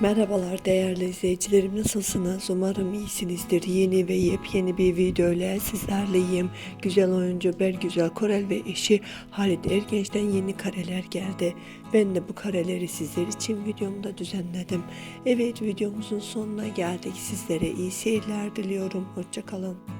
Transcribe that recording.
Merhabalar değerli izleyicilerim nasılsınız? Umarım iyisinizdir. Yeni ve yepyeni bir video ile sizlerleyim. Güzel oyuncu Bergüzel Korel ve eşi Halit Ergenç'ten yeni kareler geldi. Ben de bu kareleri sizler için videomda düzenledim. Evet videomuzun sonuna geldik. Sizlere iyi seyirler diliyorum. Hoşçakalın.